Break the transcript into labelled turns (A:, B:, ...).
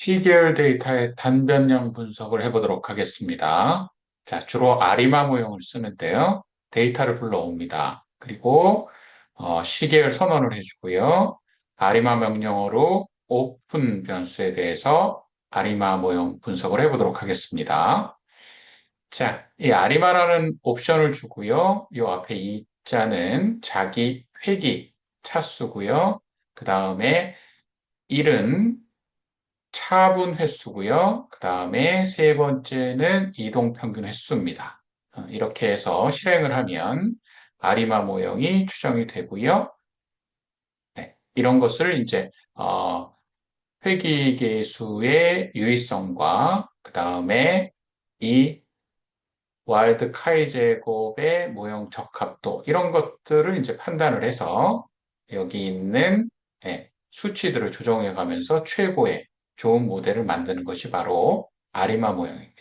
A: 시계열 데이터의 단변형 분석을 해보도록 하겠습니다. 자, 주로 아리마 모형을 쓰는데요. 데이터를 불러옵니다. 그리고 어, 시계열 선언을 해주고요. 아리마 명령어로 오픈 변수에 대해서 아리마 모형 분석을 해보도록 하겠습니다. 자, 이 아리마라는 옵션을 주고요. 이 앞에 이 자는 자기 회기 차수고요. 그 다음에 1은 차분 횟수고요. 그 다음에 세 번째는 이동 평균 횟수입니다. 어, 이렇게 해서 실행을 하면 아리마 모형이 추정이 되고요. 네, 이런 것을 이제 어, 회기계수의 유의성과 그 다음에 이 와일드 카이 제곱의 모형 적합도 이런 것들을 이제 판단을 해서 여기 있는 네, 수치들을 조정해 가면서 최고의 좋은 모델을 만드는 것이 바로 아리마 모형입니다.